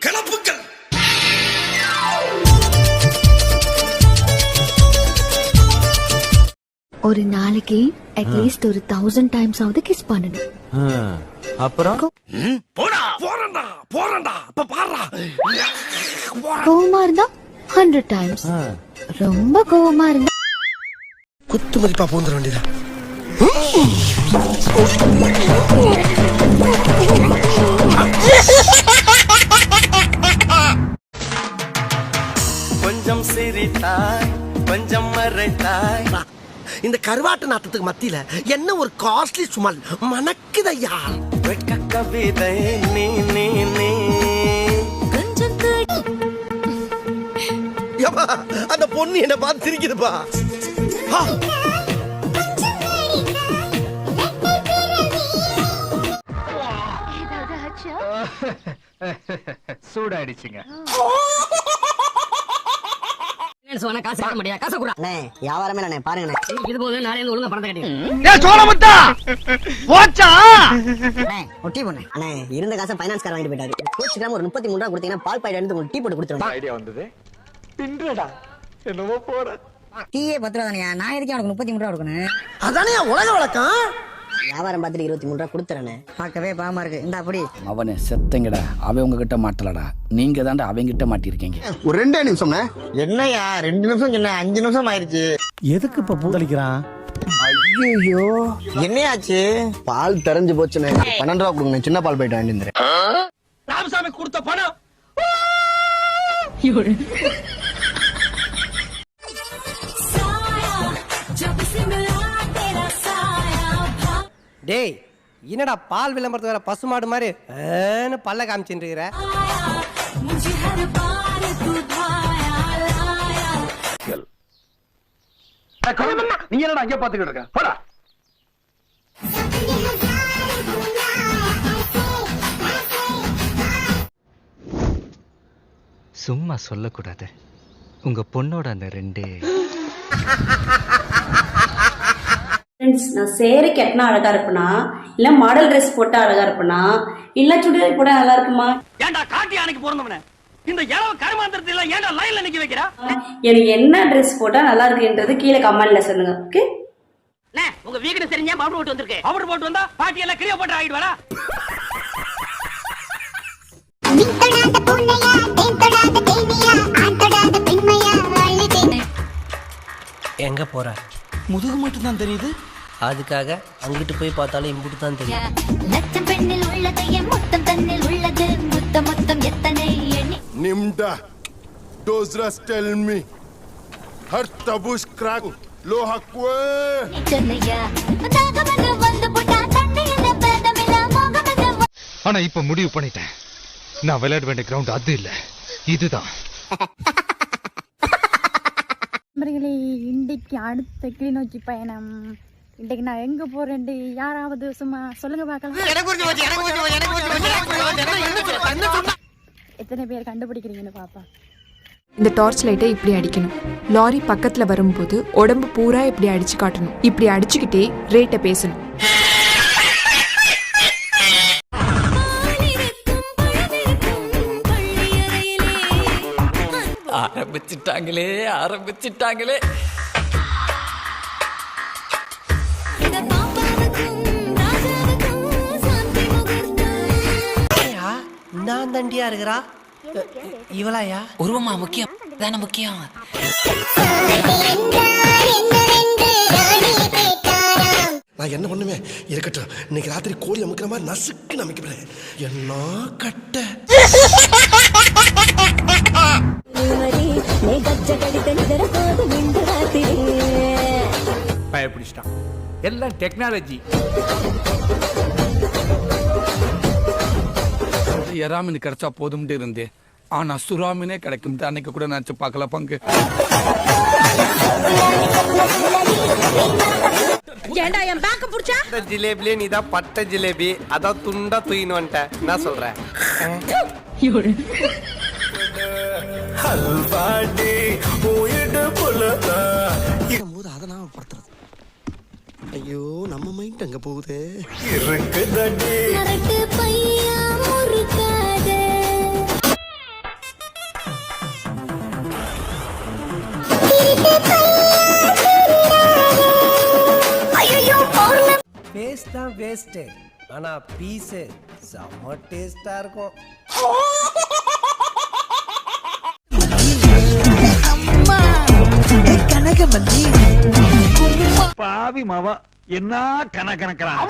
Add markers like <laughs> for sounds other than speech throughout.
கிளப்புக்கள் ஒரு நாளைக்கு அட்லீஸ்ட் ஒரு தௌசண்ட் டைம்ஸ் ஆவது கிஸ் பண்ணணும். அப்புறம்? போடா போறேன்டா போறேன்டா இப்ப பாடுறா. கோவமா இருந்தா ஹண்ட்ரட் டைம்ஸ் ரொம்ப கோவமா இருந்தா குத்து மதிப்பா போந்துட வேண்டியதா கொஞ்சம் கருவாட்டு நாட்டத்துக்கு மத்தியில என்ன ஒரு காஸ்ட்லி சுமல்? மணக்குதையா? கவிதை நீ நீ நீ அந்த பொண்ணு என்ன பார்த்து சிரிக்குதுப்பா. ஆ, <laughs> காசு கட்ட முடியாது காசை கூட. அண்ணே வியாபாரமே அண்ணே பாருங்கண்ணே. இது போது நாளே இருந்து ஒழுங்கா பணத்தை கட்டி ஏ சோழமுத்தா! போச்சா? அண்ணே ஒட்டி போண்ணே அண்ணே இருந்த காசை ஃபைனான்ஸ் கார வாங்கிட்டு போயிட்டாரு. கோச்சுக்காம ஒரு முப்பத்தி மூணு ரூபா கொடுத்தீங்கன்னா பால் பாயிண்ட் எடுத்து உங்களுக்கு டீ போட்டு கொடுத்துருவோம் ஐடியா வந்தது. தின்றடா. என்னமோ போற. டீயே பத்து ரூபா தானே நான் எதுக்கு அவனுக்கு முப்பத்தி மூணு ரூபா கொடுக்கணும்? அதானே உலக வழக்கம்? வியாபாரம் பார்த்துட்டு இருபத்தி மூணு ரூபா கொடுத்துறேண்ணே பார்க்கவே பாவமா இருக்கு. இந்த அப்படி. அவனே செத்தங்கடா. அவன் உங்ககிட்ட மாட்டலடா. நீங்க தாண்டா அவங்கிட்ட மாட்டிருக்கீங்க ஒரு ரெண்டே நிமிஷம்ண்ணே. என்னையா? ரெண்டு நிமிஷம் சொன்ன அஞ்சு நிமிஷம் ஆயிருச்சு. எதுக்கு இப்ப பூதளிக்கிறான் ஐயோ என்னையாச்சு? பால் தெரிஞ்சு போச்சுண்ணே. பன்னெண்டு ரூபா கொடுங்க. சின்ன பால் போயிட்டு வாங்கிட்டு ராமசாமி கொடுத்த பணம். டேய் என்னடா பால் விளம்பரத்து வர பசுமாடு மாதிரி ஏன்னு பல்ல காமிச்சுட்டு இருக்கிற நீ என்னடா அங்கே பாத்துக்கிட்டு இருக்க? போடா. சும்மா சொல்லக்கூடாது. உங்க பொண்ணோட அந்த ரெண்டு <laughs> ஃப்ரெண்ட்ஸ் நான் சேரை கட்டினா அழகா இருப்பனா? இல்ல மாடல் ட்ரெஸ் போட்டா அழகா இருப்பனா? இல்ல சுடிதார் போட்டா நல்லா இருக்குமா? ஏன்டா காட்டி யானைக்கு பிறந்தவன இந்த இளவ கருமாந்திரத்தை எல்லாம் ஏன்டா லைன்ல நிக்க வைக்கிறா? எனக்கு என்ன ட்ரெஸ் போட்டா நல்லா இருக்குன்றது கீழே கமெண்ட்ல சொல்லுங்க ஓகே உங்க வீடு தெரிஞ்சா மாப்பிள விட்டு வந்திருக்கு? அவர் போட்டு வந்தா பாட்டி எல்லாம் கிளியோ போட்டு ஆகிடுவாரா எங்க போற? முதுகு மட்டும் தான் தெரியுது? அதுக்காக அங்கிட்டு போய் பார்த்தாலும் இம்புட்டு தான் தெரியும் லட்சம் பெண்ணில் உள்ளது என் மொத்தம் தன்னில் உள்ளது. மொத்த மொத்தம் எத்தனை எண்ணி நிம்டா டோஸ்ரஸ் டெல் மீ ஹர் தபுஷ் கிராக் லோ ஹக்வே சொன்னையா? தாகமது வந்து போட்டா தண்ணியில பேதமில்ல மோகமது ஆனா இப்ப முடிவு பண்ணிட்டேன். நான் விளையாட வேண்டிய கிரவுண்ட் அது இல்ல. இதுதான். நண்பர்களே இன்றைக்கு அடுத்த கிளிநொச்சி பயணம். இன்றைக்கு நான் எங்க போறேன் யாராவது சும்மா சொல்லுங்க பார்க்கலாம். எத்தனை பேர் கண்டுபிடிக்கிறீங்கன்னு பாப்பா. இந்த டார்ச் லைட்டை இப்படி அடிக்கணும். லாரி பக்கத்துல வரும்போது உடம்பு பூரா இப்படி அடிச்சு காட்டணும். இப்படி அடிச்சுக்கிட்டே ரேட்டை பேசணும். ஆரம்பிச்சிட்டாங்களே ஆரம்பிச்சிட்டாங்களே. நான் தண்டியா இருக்கிறா? இவளாயா? உருவமா முக்கியம் தானே முக்கியம். நான் என்ன பண்ணுவேன்? இருக்கட்டும் இன்னைக்கு ராத்திரி கோழி அமைக்கிற மாதிரி நசுக்கு அமைக்கிறேன் என்ன கட்ட? பயப்பிடிச்சிட்டான். எல்லாம் டெக்னாலஜி எறாமின் கிடைச்சா போதும்ட்டு இருந்தேன் ஆனா சுறாமினே கிடைக்கும். அன்னைக்கு கூட நினைச்சு பார்க்கல பங்கு. ஏண்டா என் பேக்க புடிச்சா? இந்த ஜிலேபிலே நீ தான் பட்ட ஜிலேபி. அதான் துண்டா தூயின்னு வந்துட்ட. என்ன சொல்ற? அல்வாடி உயிடு புலத அதை நான் படுத்துறது. ஐயோ நம்ம மைண்ட் அங்க போகுது? இருக்குதடி. பையா முறுக்காதே தான் வேஸ்ட்டு ஆனால் பீஸு செம்ம டேஸ்ட்டாக இருக்கும். பாவி மாவா என்ன கன கணக்கிறான்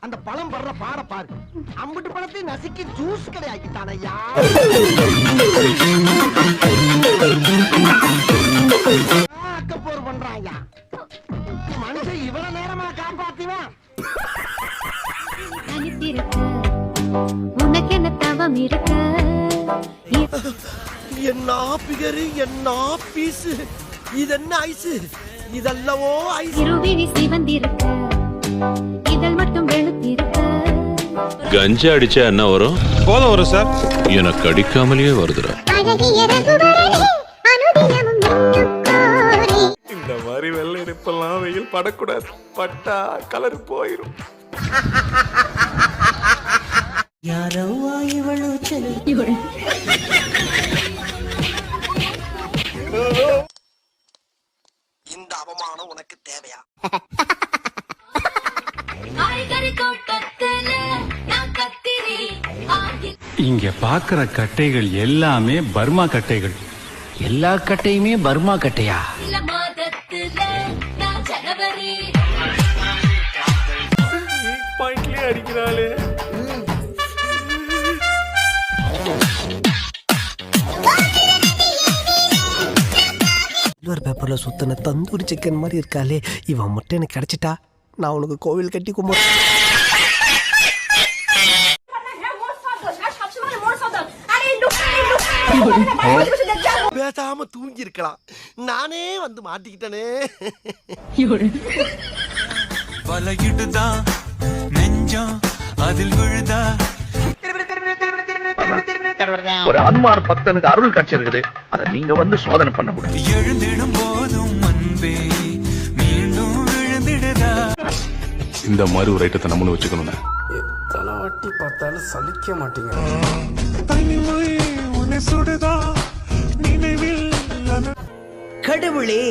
அந்த பழம் படுற பாட பாரு. அம்புட்டு பழத்தையும் நசுக்கி ஜூஸ் கிடையாக்கிட்டான் பிகரு என்ன பீஸு இது என்ன ஐஸு? இதல்லவோ ஐஸ்? இருவிழி சிவந்திருக்க இதழ் மட்டும் வெளுத்திருக்க. கஞ்சா அடிச்சா என்ன வரும்? போதும் வரும் சார். எனக்கு அடிக்காமலேயே வருதுடா. இந்த மாதிரி வெள்ளை எடுப்பெல்லாம் வெயில் படக்கூடாது. பட்டா கலர் போயிரும். உனக்கு தேவையா? இங்க பாக்குற கட்டைகள் எல்லாமே பர்மா கட்டைகள். எல்லா கட்டையுமே பர்மா கட்டையா? பேப்பர்ல சுத்தின தந்தூரி சிக்கன் மாதிரி இருக்காளே. இவன் மட்டும் எனக்கு கிடைச்சிட்டா? நான் உனக்கு கோவில் கட்டி கும்பிடு. பேசாம தூங்கி இருக்கலாம் நானே வந்து மாட்டிக்கிட்டனே. வலையிடுதான் நெஞ்சம் அதில் விழுதா? ஒரு அனுமார் பக்தனுக்கு அருள் காட்சி இருக்குது அதை நீங்க வந்து சோதனை பண்ண முடியும் எழுந்திடும் இந்த மாதிரி ஒரு ஐட்டத்தை நம்மளும் வச்சுக்கணும்னா. எத்தனை வாட்டி பார்த்தாலும் சலிக்க மாட்டேங்க. கடவுளே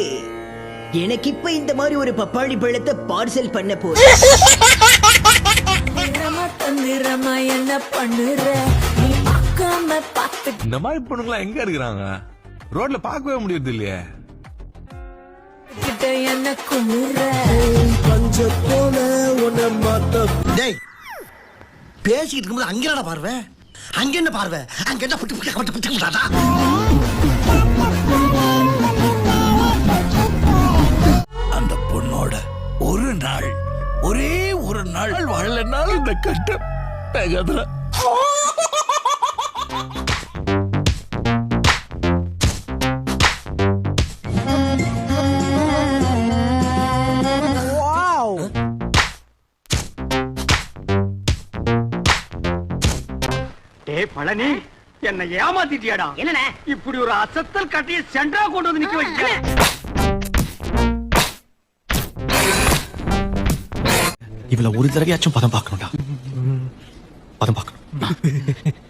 எனக்கு இப்ப இந்த மாதிரி ஒரு பப்பாளி பழத்தை பார்சல் பண்ண போ என்ன பண்ணுற? இந்த மாதிரி பொண்ணுங்களா எங்க இருக்கிறாங்க? ரோட்ல பார்க்கவே முடியறது இல்லையே என்ன குமுற டேய் பேசிக்கிட்டு இருக்கும்போது அங்க என்னடா பார்வை அங்க என்ன பார்வை அங்க என்ன புட்டு புட்டு புட்டு புட்டு புட்டாடா அந்த பொண்ணோட ஒரு நாள் ஒரே ஒரு நாள் வாழனால இந்த கட்டம் தகதுல பழனி என்னை ஏமாத்திட்டியாடா. என்னண்ணே? இப்படி ஒரு அசத்தல் கட்டிய சென்டரா கொண்டு வந்து நிக்க வைக்க இவள ஒரு தடவையாச்சும் பதம் பார்க்கணும்டா. பதம் பார்க்கணும். <laughs>